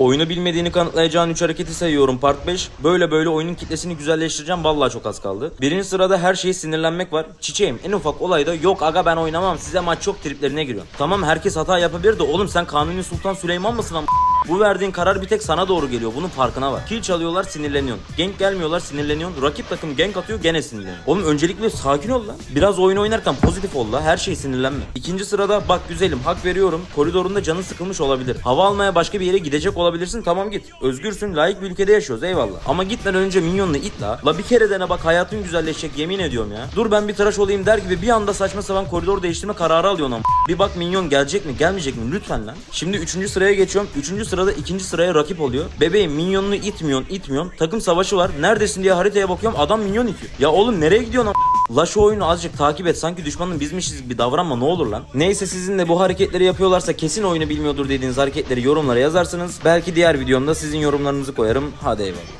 Oyunu bilmediğini kanıtlayacağın 3 hareketi sayıyorum part 5. Böyle böyle oyunun kitlesini güzelleştireceğim. Vallahi çok az kaldı. Birinci sırada her şeye sinirlenmek var. Çiçeğim en ufak olayda yok aga ben oynamam size maç çok triplerine giriyor. Tamam herkes hata yapabilir de oğlum sen Kanuni Sultan Süleyman mısın am- bu verdiğin karar bir tek sana doğru geliyor. Bunun farkına var. Kill çalıyorlar sinirleniyorsun. Gank gelmiyorlar sinirleniyorsun. Rakip takım gank atıyor gene sinirleniyorsun. Oğlum öncelikle sakin ol lan. Biraz oyun oynarken pozitif ol la. Her şey sinirlenme. İkinci sırada bak güzelim hak veriyorum. Koridorunda canın sıkılmış olabilir. Hava almaya başka bir yere gidecek olabilirsin. Tamam git. Özgürsün. Layık bir ülkede yaşıyoruz. Eyvallah. Ama gitmeden önce minyonla it la. La bir kere dene bak hayatın güzelleşecek yemin ediyorum ya. Dur ben bir tıraş olayım der gibi bir anda saçma sapan koridor değiştirme kararı alıyorsun ama. Bir bak minyon gelecek mi gelmeyecek mi lütfen lan. Şimdi üçüncü sıraya geçiyorum. Üçüncü sırada ikinci sıraya rakip oluyor. Bebeğim minyonunu itmiyorsun itmiyorsun. Takım savaşı var. Neredesin diye haritaya bakıyorum adam minyon itiyor. Ya oğlum nereye gidiyorsun La şu oyunu azıcık takip et. Sanki düşmanın bizmişiz gibi davranma ne olur lan. Neyse sizin de bu hareketleri yapıyorlarsa kesin oyunu bilmiyordur dediğiniz hareketleri yorumlara yazarsınız. Belki diğer videomda sizin yorumlarınızı koyarım. Hadi eyvallah.